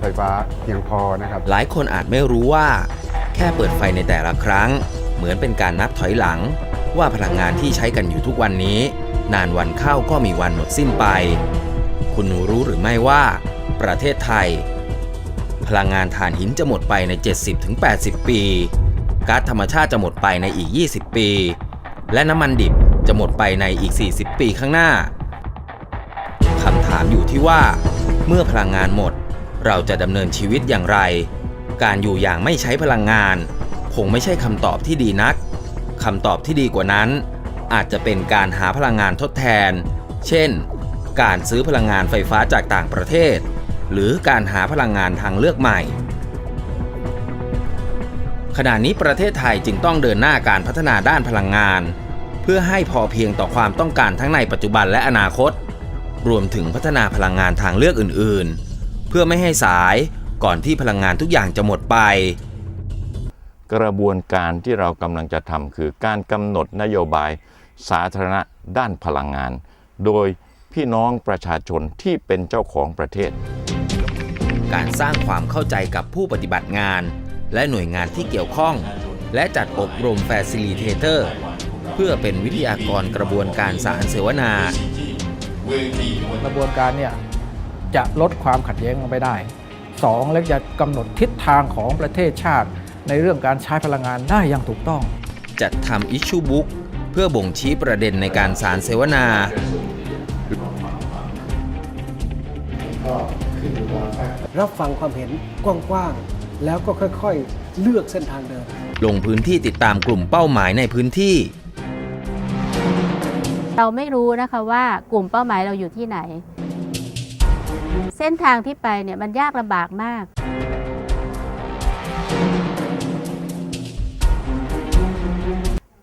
ไฟฟ้าเพียงพอนะครับ หลายคนอาจไม่รู้ว่า แค่เปิดไฟในแต่ละครั้ง เหมือนเป็นการนับถอยหลัง ว่าพลังงานที่ใช้กันอยู่ทุกวันนี้ นานวันเข้าก็มีวันหมดสิ้นไป คุณรู้หรือไม่ว่า ประเทศไทย พลังงานถ่านหินจะหมดไปใน 70-80 ปีก๊าซธรรมชาติจะหมดไปในอีก 20 ปี และน้ำมันดิบจะหมดไปในอีก 40 ปีข้างหน้าคำถามอยู่ที่ว่า เมื่อพลังงานหมด เราจะดำเนินชีวิตอย่างไร การอยู่อย่างไม่ใช้พลังงาน คงไม่ใช่คำตอบที่ดีนักคำตอบที่ดีกว่านั้น อาจจะเป็นการหาพลังงานทดแทน เช่น การซื้อพลังงานไฟฟ้าจากต่างประเทศ หรือการหาพลังงานทางเลือกใหม่ ขณะนี้ประเทศไทยจึงต้องเดินหน้าการพัฒนาด้านพลังงาน เพื่อให้พอเพียงต่อความต้องการทั้งในปัจจุบันและอนาคต รวมถึงพัฒนาพลังงานทางเลือกอื่น ๆ เพื่อไม่ให้สายก่อนที่พลังงานทุกอย่างจะหมดไป กระบวนการที่เรากำลังจะทำคือการกำหนดนโยบายสาธารณะด้านพลังงาน โดยพี่น้องประชาชนที่เป็นเจ้าของประเทศ การสร้างความเข้าใจกับผู้ปฏิบัติงาน และหน่วยงานที่เกี่ยวข้อง และจัดอบรม Facilitator เพื่อเป็นวิทยากรกระบวนการสารเสวนา กระบวนการเนี่ย จะลดความขัดแย้งลงไปได้สองและจะกำหนดทิศทางของประเทศชาติ ในเรื่องการใช้พลังงานได้อย่างถูกต้อง จัดทำ Issue Book เพื่อบ่งชี้ประเด็นในการสารเสวนารับฟังความเห็นกว้างๆ แล้วก็ค่อยๆ เลือกเส้นทางเดิน ลงพื้นที่ติดตามกลุ่มเป้าหมายในพื้นที่ เราไม่รู้นะคะว่ากลุ่มเป้าหมายเราอยู่ที่ไหน เส้นทางที่ไปเนี่ยมันยากลำบากมาก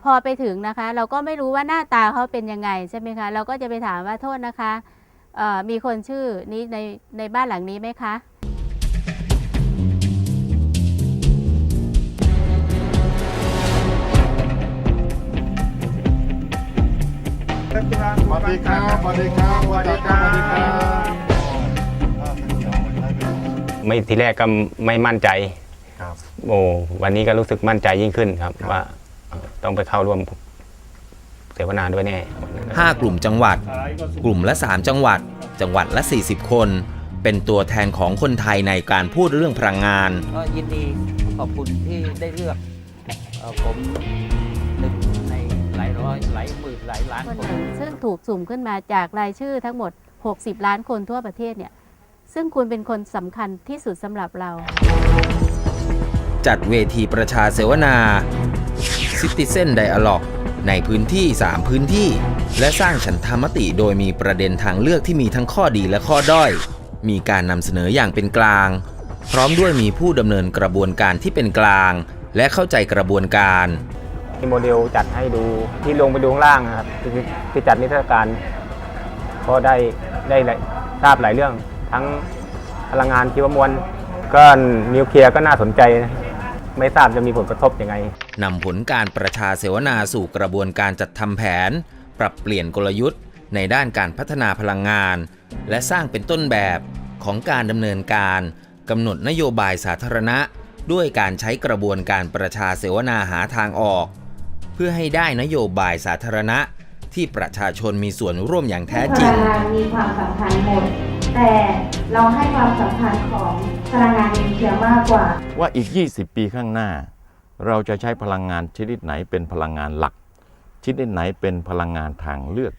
พอไปถึงนะคะ เราก็ไม่รู้ว่าหน้าตาเขาเป็นยังไงใช่ไหมคะ เราก็จะไปถามว่าโทษนะคะมีคนชื่อนี้ในในบ้านหลังนี้ไหมคะสวัสดีครับสวัสดีครับสวัสดีครับสวัสดีครับ ไม่ทีแรกก็ไม่มั่นใจ ครับ โอ้วันนี้ก็รู้สึกมั่นใจยิ่งขึ้นครับ ว่าเอ่อต้องไปเข้าร่วมเสวนาด้วยแน่ 5 กลุ่มจังหวัด กลุ่มละ 3 จังหวัด จังหวัดละ 40 คน เป็นตัวแทนของคนไทยในการพูดเรื่องพลังงาน ก็ยินดีขอบคุณที่ได้เลือกเอ่อผมหนึ่งในหลายร้อยหลายหมื่นหลายล้านคนคนหนึ่งซึ่งถูกสุ่มขึ้นมาจากรายชื่อทั้งหมด 60 ล้านคนทั่วประเทศเนี่ย ซึ่งคุณเป็นคนสำคัญที่สุดสำหรับเรา จัดเวทีประชาเสวนา Citizen Dialogue ในพื้นที่ 3 พื้นที่ และสร้างฉันทามติโดยมีประเด็นทางเลือกที่มีทั้งข้อดีและข้อด้อย มีการนำเสนออย่างเป็นกลาง พร้อมด้วยมีผู้ดำเนินกระบวนการที่เป็นกลาง และเข้าใจกระบวนการที่โมเดลจัดให้ดูที่ลงไปดูข้างล่างนะครับที่ที่จัดนิทรรศการก็ได้ได้หลายทราบหลายเรื่อง ทั้งพลังงานชีวมวลก็นิวเคลียร์ก็น่าสนใจ ไม่ทราบจะมีผลกระทบยังไงนำผลการประชาเสวนาสู่กระบวนการจัดทำแผน ปรับเปลี่ยนกลยุทธ์ ในด้านการพัฒนาพลังงาน และสร้างเป็นต้นแบบของการดำเนินการกำหนดนโยบายสาธารณะ ด้วยการใช้กระบวนการประชาเสวนาหาทางออก เพื่อให้ได้นโยบายสาธารณะที่ประชาชนมีส่วนร่วมอย่างแท้จริงพลังงานมีความสำคัญหมด แต่เราให้ความสำคัญของพลังงานนิวเคลียร์มากกว่า ว่าอีก 20 ปีข้างหน้า เราจะใช้พลังงานชนิดไหนเป็นพลังงานหลัก ชนิดไหนเป็นพลังงานทางเลือก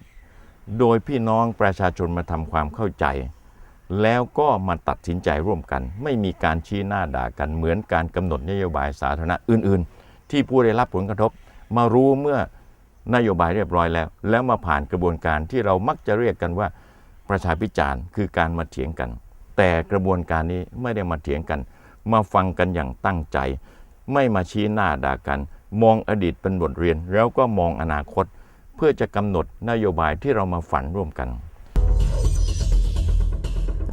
โดยพี่น้องประชาชนมาทำความเข้าใจ แล้วก็มาตัดสินใจร่วมกัน ไม่มีการชี้หน้าด่ากันเหมือนการกำหนดนโยบายสาธารณะอื่น ๆ ที่ผู้ได้รับผลกระทบมารู้เมื่อนโยบายเรียบร้อยแล้ว แล้วมาผ่านกระบวนการที่เรามักจะเรียกกันว่า ประชาพิจารณ์คือการมาเถียงกัน แต่กระบวนการนี้ไม่ได้มาเถียงกัน มาฟังกันอย่างตั้งใจ ไม่มาชี้หน้าด่ากัน มองอดีตเป็นบทเรียน แล้วก็มองอนาคต เพื่อจะกำหนดนโยบายที่เรามาฝันร่วมกัน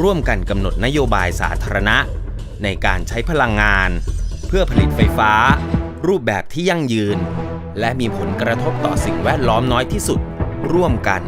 ร่วมกันกำหนดนโยบายสาธารณะ ในการใช้พลังงาน เพื่อผลิตไฟฟ้า รูปแบบที่ยั่งยืน และมีผลกระทบต่อสิ่งแวดล้อมน้อยที่สุด ร่วมกัน